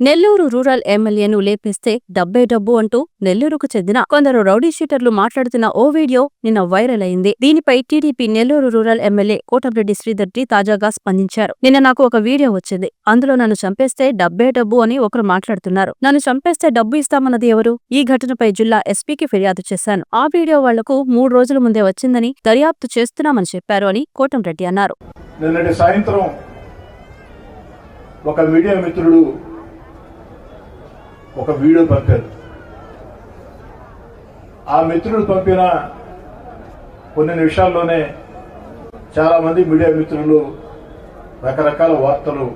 Nellore rural ఎమ్మెల్యేను లేపిస్తే డబ్బే డబ్బు అంటూ నెల్లూరుకు చెందిన కొందరు రౌడీ షీటర్లు మాట్లాడుతున్న ఓ వీడియో నిన్న వైరల్ అయింది. దీనిపై TDP Nellore rural MLA Kotamreddy Sridhar Reddy తాజాగా స్పందించారు. నిన్న నాకు ఒక వీడియో వచ్చింది. అందులో నన్ను చంపేస్తే డబ్బే డబ్బు అని ఒకరు మాట్లాడుతున్నారు. నన్ను చంపేస్తే డబ్బు ఇస్తామన్నది ఎవరు? ఈ ఘటనపై జిల్లా ఎస్పీకి ఫిర్యాదు చేశాను. ఆ వీడియో వాళ్ళకు మూడు రోజుల ముందే వచ్చిందని దర్యాప్తు చేస్తున్నామని చెప్పారు అని కోటంరెడ్డి అన్నారు. ఒక మీడియా మిత్రుడు ఒక వీడియో పంపారు. ఆ మిత్రుడు పంపిన కొన్ని నిమిషాల్లోనే చాలా మంది మీడియా మిత్రులు రకరకాల వార్తలు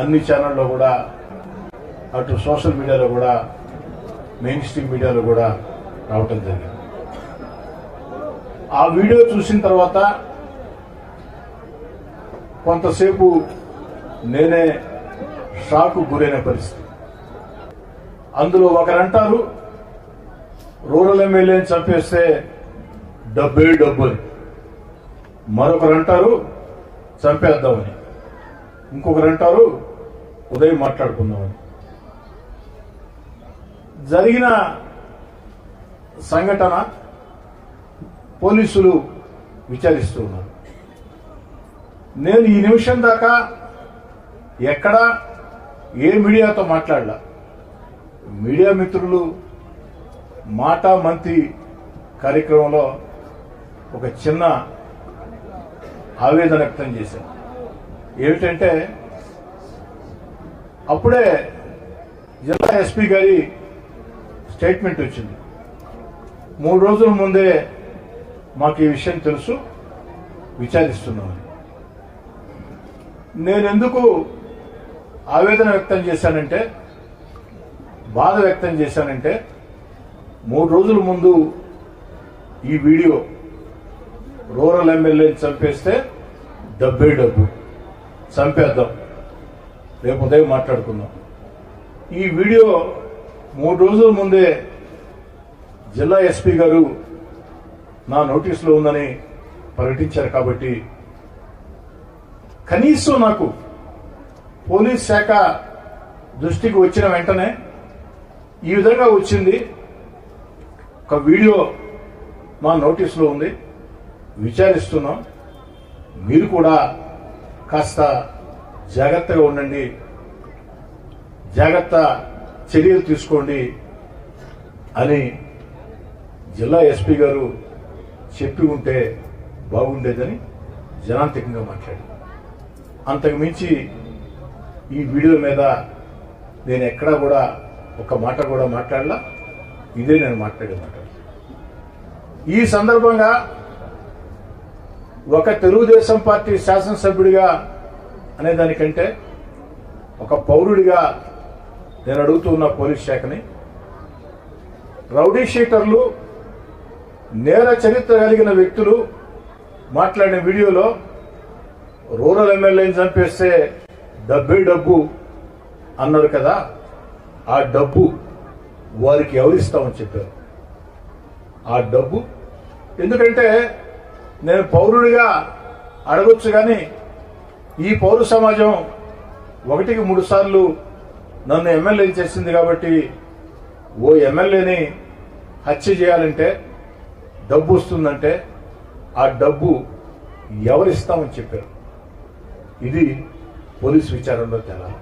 అన్ని ఛానల్లో కూడా అటు సోషల్ మీడియాలో కూడా మెయిన్ స్ట్రీమ్ మీడియాలో కూడా రావటం జరిగింది. ఆ వీడియో చూసిన తర్వాత కొంతసేపు నేనే షాకు గురైన పరిస్థితి. అందులో ఒకరంటారు రూరల్ ఎమ్మెల్యేని చంపేస్తే డబ్బే డబ్బు అని మరొకరు అంటారు చంపేద్దామని. ఇంకొకరు అంటారు ఉదయం మాట్లాడుకుందామని. జరిగిన సంఘటన పోలీసులు విచారిస్తూ ఉన్నారు. నేను ఈ నిమిషం దాకా ఎక్కడ ఏ మీడియాతో మాట్లాడలా. మీడియా మిత్రులు మాటా మంత్రి కార్యక్రమంలో ఒక చిన్న ఆవేదన వ్యక్తం చేశాను ఏమిటంటే అప్పుడే జిల్లా ఎస్పీ గారి స్టేట్మెంట్ వచ్చింది. మూడు రోజుల ముందే మాకు ఈ విషయం తెలుసు విచారిస్తున్నామని. నేను ఎందుకు ఆవేదన వ్యక్తం చేశానంటే బాధ వ్యక్తం చేశానంటే మూడు రోజుల ముందు ఈ వీడియో రూరల్ ఎమ్మెల్యేని చంపేస్తే డబ్బే డబ్బు. చంపేద్దాం. రేపు ఉదయం మాట్లాడుకుందాం. ఈ వీడియో మూడు రోజుల ముందే జిల్లా ఎస్పీ గారు నా నోటీసులో ఉందని ప్రకటించారు కాబట్టి కనీసం నాకు పోలీస్ శాఖ దృష్టికి వచ్చిన వెంటనే ఈ విధంగా వచ్చింది. ఒక వీడియో మా నోటీసులో ఉంది. విచారిస్తున్నాం. మీరు కూడా కాస్త జాగ్రత్తగా ఉండండి. జాగ్రత్త చర్యలు తీసుకోండి అని జిల్లా ఎస్పీ గారు చెప్పి ఉంటే బాగుండేదని జనాంతికంగా మాట్లాడి అంతకు మించి ఈ వీడియో మీద నేను ఎక్కడా కూడా ఒక మాట కూడా మాట్లాడలా. ఇదే నేను మాట్లాడే మాట. ఈ సందర్భంగా ఒక తెలుగుదేశం పార్టీ శాసనసభ్యుడిగా అనే దానికంటే ఒక పౌరుడిగా నేను అడుగుతున్న పోలీస్ శాఖని రౌడీ షీటర్లు నేర చరిత్ర కలిగిన వ్యక్తులు మాట్లాడిన వీడియోలో రూరల్ ఎమ్మెల్యేని చంపేస్తే డబ్బే డబ్బు అన్నారు కదా. ఆ డబ్బు వారికి ఎవరిస్తామని చెప్పారు? ఆ డబ్బు? ఎందుకంటే నేను పౌరుడిగా అడగొచ్చు కానీ ఈ పౌర సమాజం ఒకటికి మూడు సార్లు నన్ను ఎమ్మెల్యే చేసింది కాబట్టి ఓ ఎమ్మెల్యేని హత్య చేయాలంటే డబ్బు వస్తుందంటే ఆ డబ్బు ఎవరిస్తామని చెప్పారు? ఇది పోలీస్ విచారణలో తేలాలి.